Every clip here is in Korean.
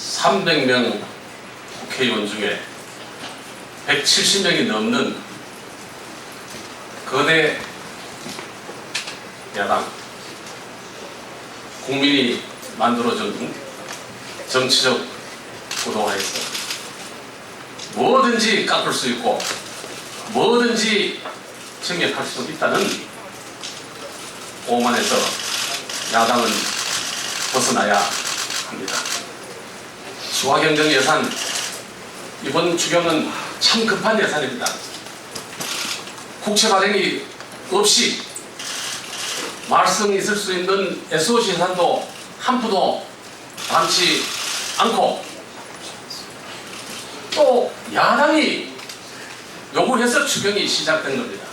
300명 국회의원 중에 170명이 넘는 거대 야당 국민이 만들어준 정치적 구도화에서 뭐든지 깎을 수 있고 뭐든지 침략할 수 있다는 오만에서 야당은 벗어나야. 수화경정 예산 이번 추경은 참 급한 예산입니다. 국채 발행이 없이 말썽 있을 수 있는 SOC 예산도 한 푼도 남지 않고 또 야당이 요구해서 추경이 시작된 겁니다.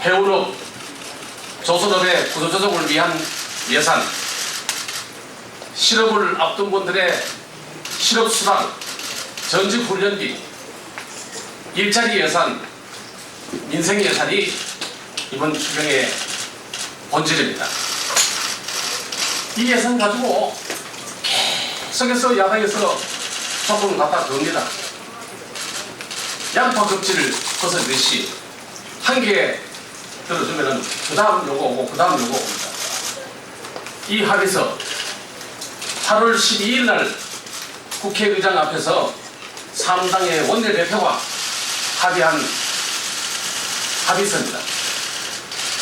해운업, 조선업의 구조조정을 위한 예산, 실업을 앞둔 분들의 실업수당, 전직훈련비, 일자리 예산, 민생 예산이 이번 추경의 본질입니다. 이 예산 가지고 계속해서 야당에서 조금 갖다 듭니다. 양파 껍질을 벗어내듯이 한 개 들어주면은 그 다음 요거 오고 그 다음 요거 옵니다. 이 합의서 8월 12일 날 국회의장 앞에서 3당의 원내대표가 합의한 합의서입니다.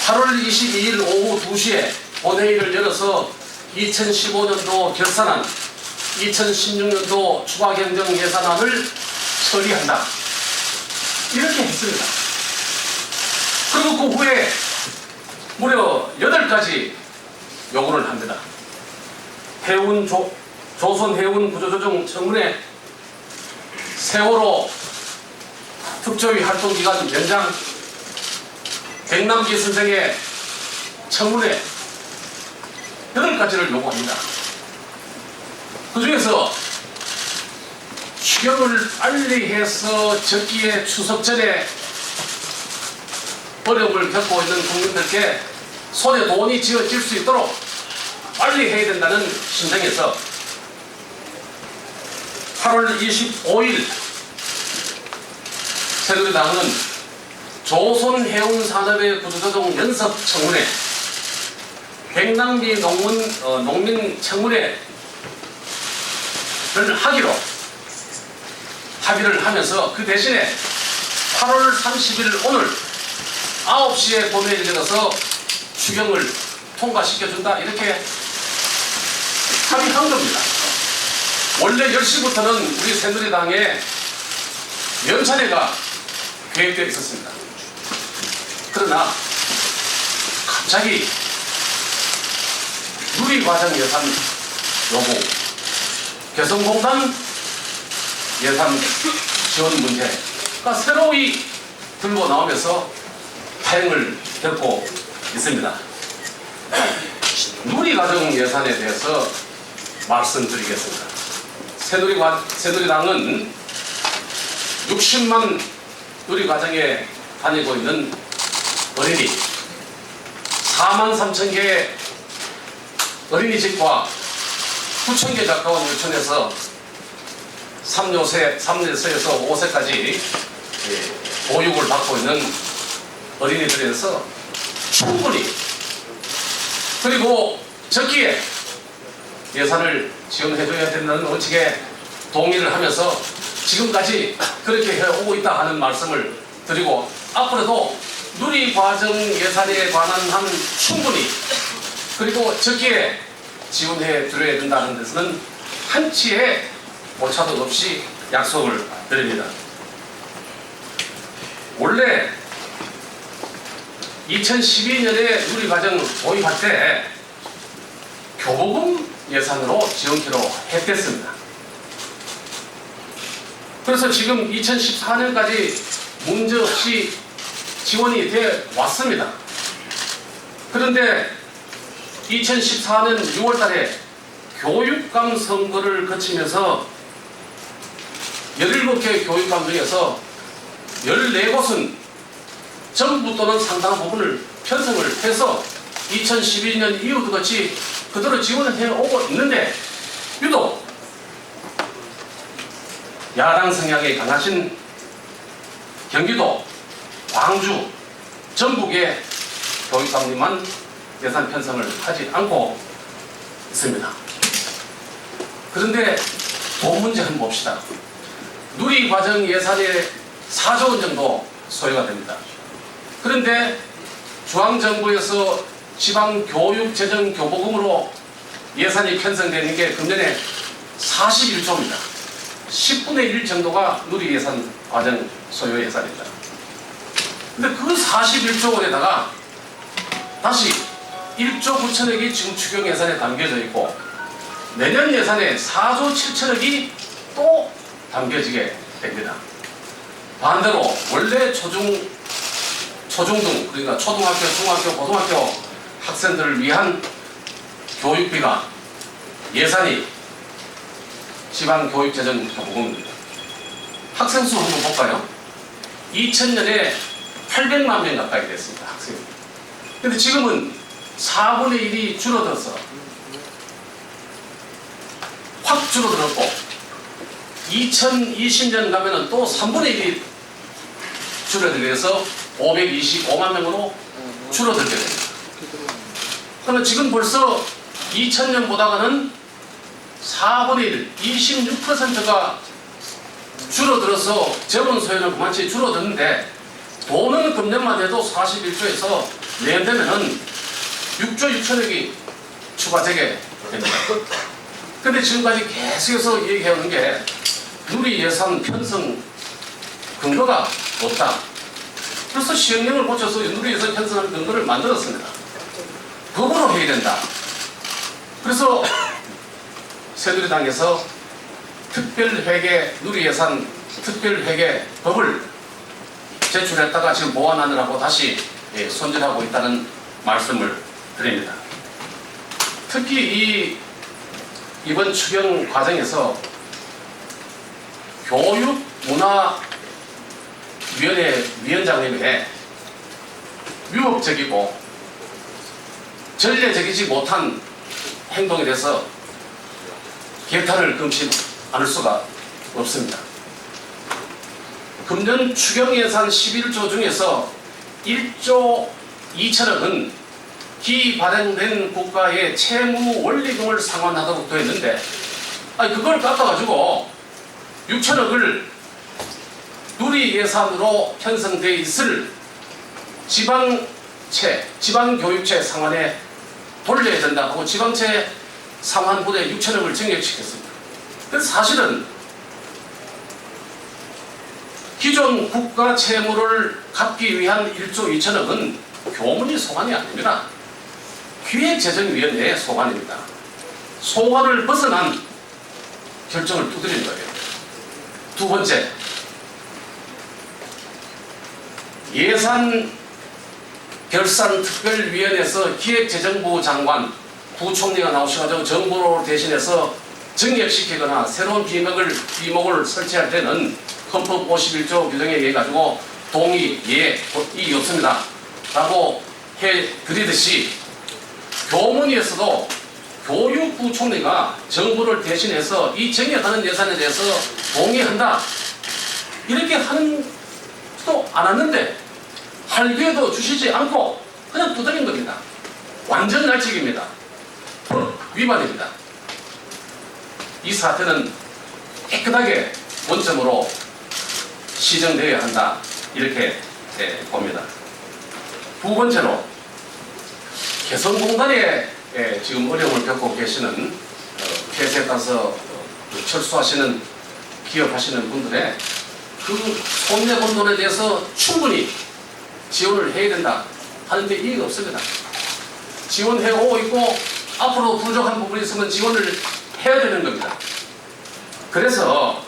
8월 22일 오후 2시에 본회의를 열어서 2015년도 결산안, 2016년도 추가경정 예산안을 처리한다. 이렇게 했습니다. 그리고 그 후에 무려 8가지 요구를 합니다. 해운 조, 조선 해운 구조조정 청문회 세월호 특조위 활동 기간 연장 백남기 선생의 청문회 여덟 가지를 요구합니다. 그 중에서 추경을 빨리 해서 적기에 추석 전에 어려움을 겪고 있는 국민들께 손에 돈이 쥐어질 수 있도록 빨리 해야 된다는 심정에서 8월 25일 새누리당은 조선해운산업의 구조조정 연습 청문회 백남기 농문, 어, 농민 청문회를 하기로 합의를 하면서 그 대신에 8월 30일 오늘 9시에 본회의를 열어서 추경을 통과시켜준다. 이렇게 합의한 겁니다. 원래 10시부터는 우리 새누리당의 연찬회가 계획되어 있었습니다. 그러나 갑자기 누리과정 예산 요구, 개성공단 예산 지원 문제가 새로이 들고 나오면서 파행을 겪고 있습니다. 누리과정 예산에 대해서 말씀드리겠습니다. 새누리과, 새누리당은 60만 누리 과정에 다니고 있는 어린이 4만 3천 개의 어린이집과 9천 개 가까운 유치원에서 3요세, 3세에서 5세까지 보육을 받고 있는 어린이들에서 충분히 그리고 적기에 예산을 지원해줘야 된다는 원칙에 동의를 하면서 지금까지 그렇게 해오고 있다 하는 말씀을 드리고 앞으로도 누리 과정 예산에 관한 한 충분히 그리고 적기에 지원해 드려야 된다는 데서는 한치의 오차도 없이 약속을 드립니다. 원래 2012년에 누리과정 도입할 때 교보금 예산으로 지원키로 했댔습니다. 그래서 지금 2014년까지 문제없이 지원이 돼 왔습니다. 그런데 2014년 6월 달에 교육감 선거를 거치면서 17개 교육감 중에서 14곳은 전부 또는 상당 부분을 편성을 해서 2012년 이후도 같이 그대로 지원을 해오고 있는데 유독 야당 성향이 강하신 경기도, 광주, 전국의 교육감님만 예산 편성을 하지 않고 있습니다. 그런데 돈 문제 한번 봅시다. 누리 과정 예산의 4조 원 정도 소요가 됩니다. 그런데 중앙정부에서 지방 교육 재정교부금으로 예산이 편성되는 게 금년에 41조입니다. 10분의 1 정도가 누리 예산 과정 소요 예산입니다. 근데 그 41조 원에다가 다시 1조 9천억이 지금 추경 예산에 담겨져 있고 내년 예산에 4조 7천억이 또 담겨지게 됩니다. 반대로 원래 초중 초중등 그러니까 초등학교, 중학교, 고등학교 학생들을 위한 교육비가 예산이 지방교육재정교부금입니다. 학생 수 한번 볼까요? 2000년에 800만 명 가까이 됐습니다. 학생이. 근데 지금은 4분의 1이 줄어들어서 확 줄어들었고 2020년 가면은 또 3분의 1이 줄어들어서 525만 명으로 줄어들게 됩니다. 그러면 지금 벌써 2000년보다는 4분의 1, 26%가 줄어들어서 재원 소요는 그만치 줄어드는데 돈은 금년만 해도 41조에서 내년되면은 6조 6천억이 추가되게 됩니다. 근데 지금까지 계속해서 얘기해오는 게 누리 예산 편성 근거가 없다. 그래서 시행령을 고쳐서 누리 예산 편성하는 근거를 만들었습니다. 법으로 해야 된다. 그래서 새누리당에서 특별회계 누리예산 특별회계 법을 제출했다가 지금 보완하느라고 다시 예, 손질하고 있다는 말씀을 드립니다. 특히 이 이번 추경 과정에서 교육문화위원회 위원장님의 위법적이고 전례적이지 못한 행동에 대해서 개탄을 금치 않을 수가 없습니다. 금년 추경 예산 11조 중에서 1조 2천억은 기 발행된 국가의 채무 원리금을 상환하도록 되어 있는데 아니 그걸 깎아가지고 6천억을 누리 예산으로 편성돼 있을 지방 채, 지방교육채 상환에 돌려야 된다고 지방채 상환분에 6천억을 증액시켰습니다. 그래서 사실은 기존 국가 채무를 갚기 위한 1조 2천억은 교문이 소관이 아닙니다. 기획재정위원회의 소관입니다. 소관을 벗어난 결정을 두드리는 거예요. 두 번째, 예산 결산특별위원회에서 기획재정부 장관 부총리가 나오셔가지고 정부로 대신해서 증액시키거나 새로운 비목을, 비목을 설치할 때는 헌법 51조 규정에 의해 가지고 동의, 예, 이 없습니다. 라고 해 드리듯이 교문위에서도 교육부 총리가 정부를 대신해서 이 증액하는 예산에 대해서 동의한다. 이렇게 하는지도 않았는데 할 기회도 주시지 않고 그냥 두드린 겁니다. 완전 날치기입니다. 법 위반입니다. 이 사태는 깨끗하게 원점으로 시정되어야 한다. 이렇게 예, 봅니다. 두 번째로 개성공단에 예, 지금 어려움을 겪고 계시는 어, 폐쇄 가서 어, 철수하시는 기업하시는 분들의 그 손해본 돈에 대해서 충분히 지원을 해야 된다 하는데 이의가 없습니다. 지원해 오고 있고 앞으로 부족한 부분이 있으면 지원을 해야 되는 겁니다. 그래서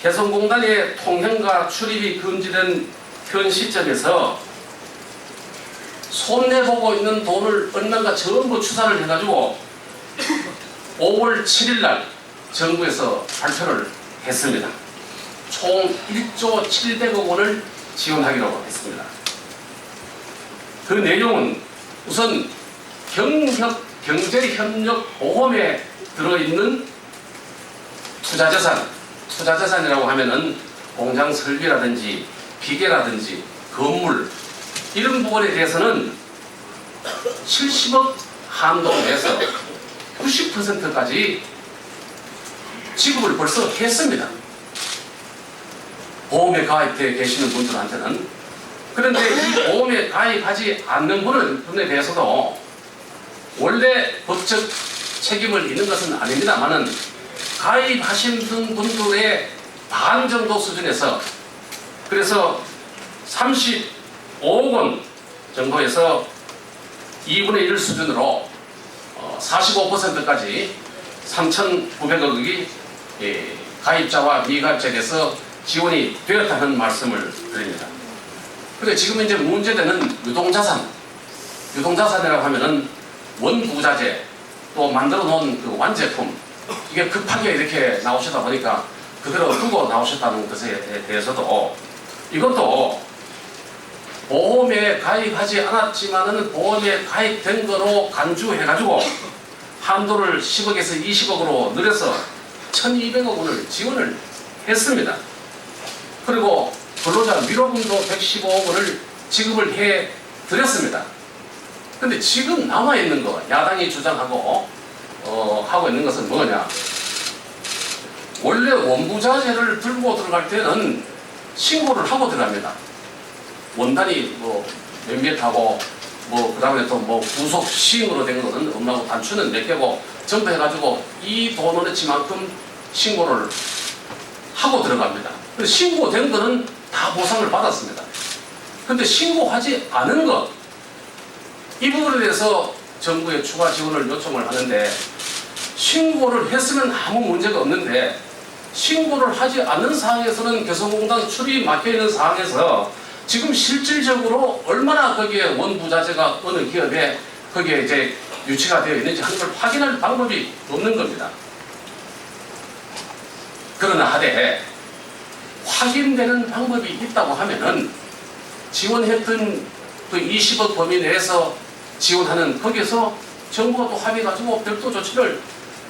개성공단의 통행과 출입이 금지된 현 시점에서 손해보고 있는 돈을 얼마가 전부 추산을 해가지고 5월 7일 날 정부에서 발표를 했습니다. 총 1조 700억 원을 지원하기로 했습니다. 그 내용은 우선 경협, 경제협력 보험에 들어있는 투자자산, 투자자산이라고 하면은 공장 설비라든지 기계라든지 건물 이런 부분에 대해서는 70억 한도 내에서 90%까지 지급을 벌써 했습니다. 보험에 가입되어 계시는 분들한테는 그런데 이 보험에 가입하지 않는 분은 분에 대해서도 원래 법적 책임을 있는 것은 아닙니다만은 가입하신 분- 분들의 반 정도 수준에서 그래서 35억 원 정도에서 2분의 1 수준으로 45%까지 3,900억이 예, 가입자와 미가입자에서 지원이 되었다는 말씀을 드립니다. 근데 지금 이제 문제되는 유동자산, 유동자산이라고 하면은 원부자재 또 만들어 놓은 그 완제품 이게 급하게 이렇게 나오시다 보니까 그대로 두고 나오셨다는 것에 대해서도 이것도 보험에 가입하지 않았지만은 보험에 가입된 거로 간주해가지고 한도를 10억에서 20억으로 늘려서 1200억 원을 지원을 했습니다. 그리고 근로자 위로금도 115억 원을 지급을 해 드렸습니다. 근데 지금 남아 있는 거 야당이 주장하고 어, 하고 있는 것은 뭐냐? 원래 원부자재를 들고 들어갈 때는 신고를 하고 들어갑니다. 원단이 뭐 몇몇 하고 뭐 그다음에 또 뭐 구속 시행으로 된 것은 엄마고 단추는 몇 개고 전부 해가지고 이 돈어치만큼 신고를 하고 들어갑니다. 신고된 거는 다 보상을 받았습니다. 근데 신고하지 않은 것, 이 부분에 대해서 정부에 추가 지원을 요청을 하는데 신고를 했으면 아무 문제가 없는데 신고를 하지 않는 상황에서는 개성공단 출입이 막혀 있는 상황에서 지금 실질적으로 얼마나 거기에 원부자재가 어느 기업에 거기에 이제 유치가 되어 있는지 하는 걸 확인할 방법이 없는 겁니다. 그러나 하되 확인되는 방법이 있다고 하면은 지원했던 그 20억 범위 내에서 지원하는 거기서 정부가 또 합의 가지고 별도 조치를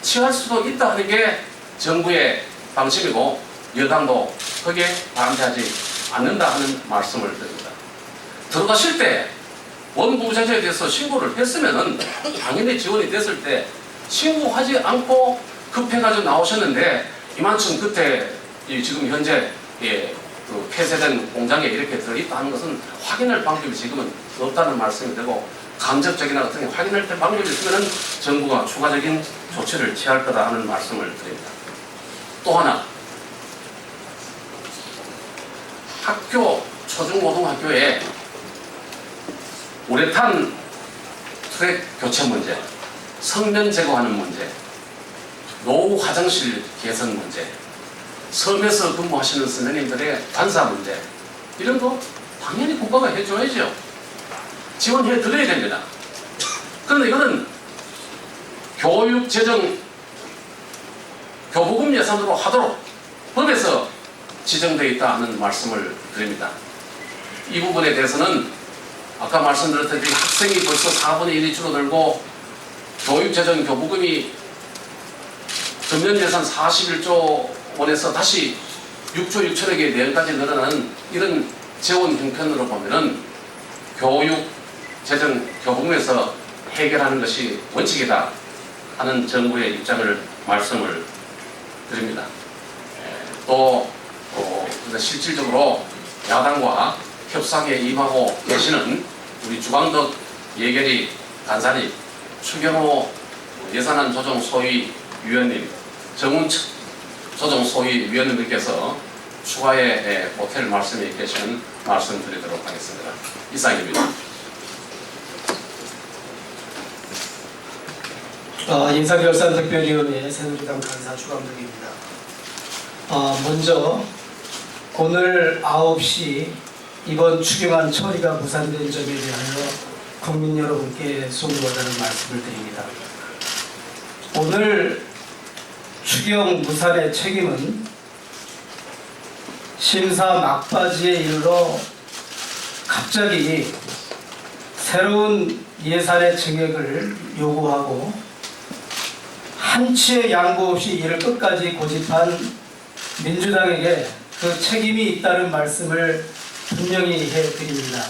취할 수도 있다 하는 게 정부의 방침이고 여당도 거기에 반대하지 않는다 하는 말씀을 드립니다. 들어가실 때 원부자재에 대해서 신고를 했으면은 당연히 지원이 됐을 때 신고하지 않고 급해가지고 나오셨는데 이만큼 그때 이 지금 현재 예, 그 폐쇄된 공장에 이렇게 들어있다 하는 것은 확인할 방법이 지금은 없다는 말씀이 되고 간접적이나 어떤 게 확인할 때 방법이 있으면은 정부가 추가적인 조치를 취할 거다 하는 말씀을 드립니다. 또 하나 학교 초중고등학교에 우레탄 트랙 교체 문제, 성면 제거하는 문제, 노후 화장실 개선 문제, 섬에서 근무하시는 선생님들의 관사 문제 이런 거 당연히 국가가 해줘야죠. 지원해 드려야 됩니다. 그런데 이거는 교육 재정 교부금 예산으로 하도록 법에서 지정되어 있다 하는 말씀을 드립니다. 이 부분에 대해서는 아까 말씀드렸듯이 학생이 벌써 4분의 1이 줄어들고 교육재정 교부금이 전년 예산 41조 원에서 다시 6조 6천억의 내용까지 늘어나는 이런 재원 형편으로 보면은 교육 재정 교부금에서 해결하는 것이 원칙이다 하는 정부의 입장을 말씀을 드립니다. 에, 또 어, 실질적으로 야당과 협상에 임하고 계시는 우리 주광덕 예결위 간사님, 추경호 예산안 조정 소위 위원님, 정운 조정 소위 위원님들께서 추가에 에, 보탤 말씀이 계시면 말씀드리도록 하겠습니다. 이상입니다. 어, 인사결산 특별위원회 새누리당 간사 주감독입니다. 어, 먼저 오늘 9시 이번 추경안 처리가 무산된 점에 대하여 국민 여러분께 송구하다는 말씀을 드립니다. 오늘 추경 무산의 책임은 심사 막바지에 이르러 갑자기 새로운 예산의 증액을 요구하고 한치의 양보 없이 이를 끝까지 고집한 민주당에게 그 책임이 있다는 말씀을 분명히 해드립니다.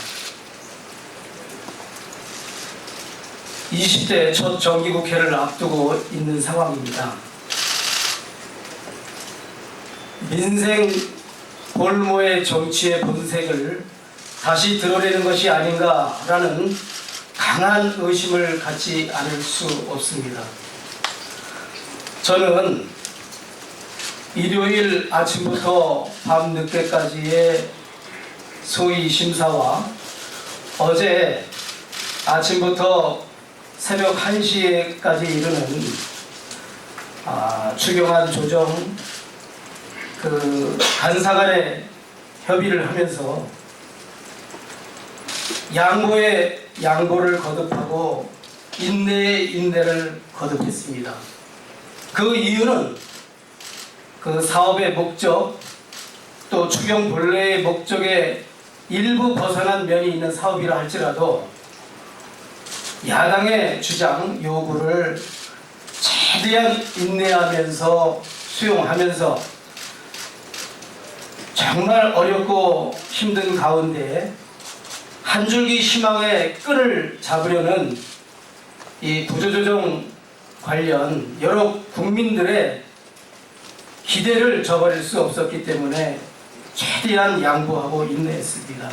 20대 첫 정기국회를 앞두고 있는 상황입니다. 민생 볼모의 정치의 본색을 다시 드러내는 것이 아닌가라는 강한 의심을 갖지 않을 수 없습니다. 저는 일요일 아침부터 밤 늦게까지의 소위 심사와 어제 아침부터 새벽 1시에까지 이르는 아, 추경안 조정 그 간사 간의 협의를 하면서 양보에 양보를 거듭하고 인내에 인내를 거듭했습니다. 그 이유는 그 사업의 목적 또 추경 본래의 목적에 일부 벗어난 면이 있는 사업이라 할지라도 야당의 주장 요구를 최대한 인내하면서 수용하면서 정말 어렵고 힘든 가운데 한 줄기 희망의 끈을 잡으려는 이 구조조정 관련 여러 국민들의 기대를 저버릴 수 없었기 때문에 최대한 양보하고 인내했습니다.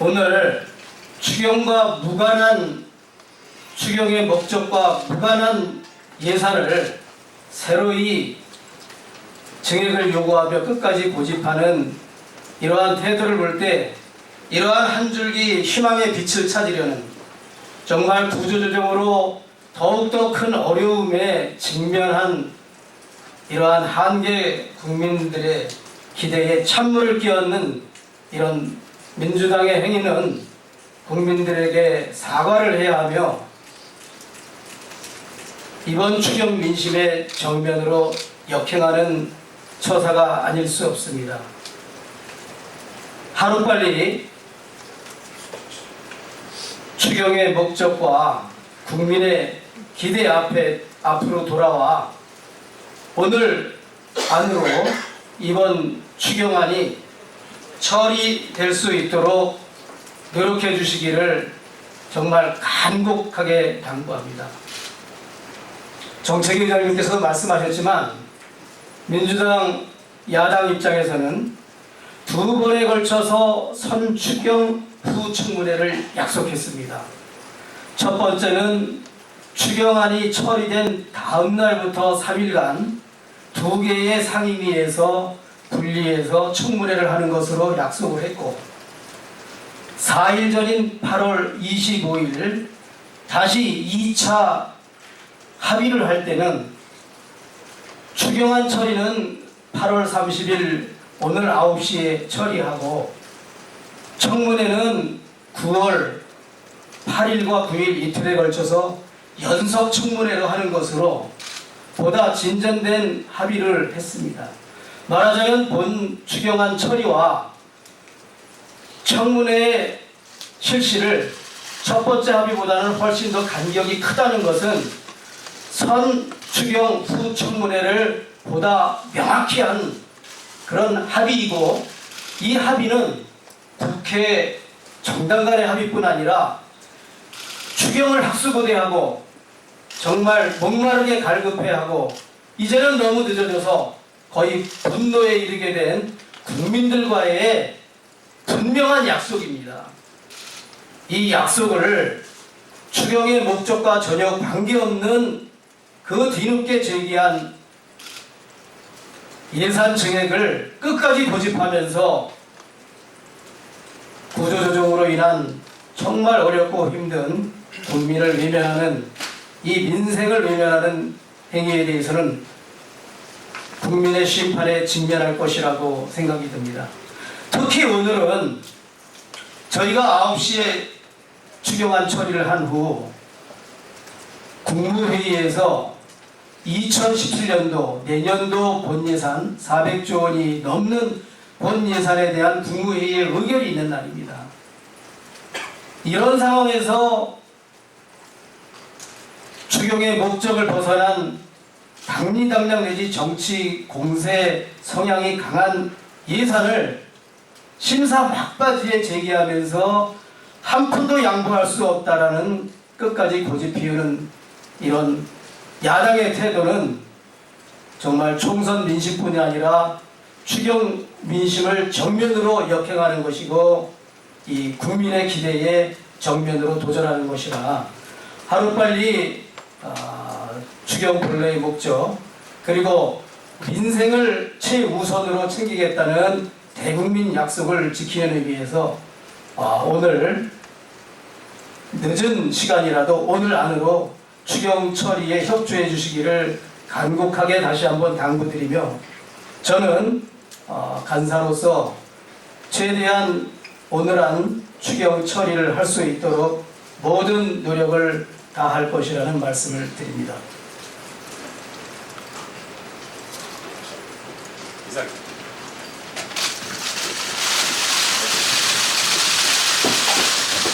오늘 추경과 무관한 추경의 목적과 무관한 예산을 새로이 증액을 요구하며 끝까지 고집하는 이러한 태도를 볼 때 이러한 한 줄기 희망의 빛을 찾으려는 정말 구조조정으로 더욱더 큰 어려움에 직면한 이러한 한계 국민들의 기대에 찬물을 끼얹는 이런 민주당의 행위는 국민들에게 사과를 해야 하며 이번 추경 민심의 정면으로 역행하는 처사가 아닐 수 없습니다. 하루빨리 추경의 목적과 국민의 기대 앞에 앞으로 돌아와 오늘 안으로 이번 추경안이 처리될 수 있도록 노력해 주시기를 정말 간곡하게 당부합니다. 정책위 의장님께서도 말씀하셨지만 민주당 야당 입장에서는 두 번에 걸쳐서 선추경 후 청문회를 약속했습니다. 첫 번째는 추경안이 처리된 다음 날부터 3일간 두 개의 상임위에서 분리해서 청문회를 하는 것으로 약속을 했고 4일 전인 8월 25일 다시 2차 합의를 할 때는 추경안 처리는 8월 30일 오늘 9시에 처리하고 청문회는 9월 8일과 9일 이틀에 걸쳐서 연속 청문회를 하는 것으로 보다 진전된 합의를 했습니다. 말하자면 본 추경안 처리와 청문회의 실시를 첫 번째 합의보다는 훨씬 더 간격이 크다는 것은 선 추경 후 청문회를 보다 명확히 한 그런 합의이고 이 합의는 국회 정당 간의 합의뿐 아니라 추경을 학수고대하고 정말 목마르게 갈급해하고 이제는 너무 늦어져서 거의 분노에 이르게 된 국민들과의 분명한 약속입니다. 이 약속을 추경의 목적과 전혀 관계없는 그 뒤늦게 제기한 예산 증액을 끝까지 고집하면서 구조조정으로 인한 정말 어렵고 힘든 국민을 외면하는 이 민생을 외면하는 행위에 대해서는 국민의 심판에 직면할 것이라고 생각이 듭니다. 특히 오늘은 저희가 9시에 추경안 처리를 한 후 국무회의에서 2017년도 내년도 본예산 400조 원이 넘는 본예산에 대한 국무회의의 의결이 있는 날입니다. 이런 상황에서 추경의 목적을 벗어난 당리당량 내지 정치 공세 성향이 강한 예산을 심사 막바지에 제기하면서 한 푼도 양보할 수 없다라는 끝까지 고집 피우는 이런 야당의 태도는 정말 총선 민심뿐이 아니라 추경 민심을 정면으로 역행하는 것이고 이 국민의 기대에 정면으로 도전하는 것이라 하루빨리 아, 추경 본래의 목적 그리고 민생을 최우선으로 챙기겠다는 대국민 약속을 지키는 의미에서 아, 오늘 늦은 시간이라도 오늘 안으로 추경 처리에 협조해 주시기를 간곡하게 다시 한번 당부드리며 저는 어, 간사로서 최대한 오늘한 추경 처리를 할 수 있도록 모든 노력을 다할 것이라는 말씀을 드립니다.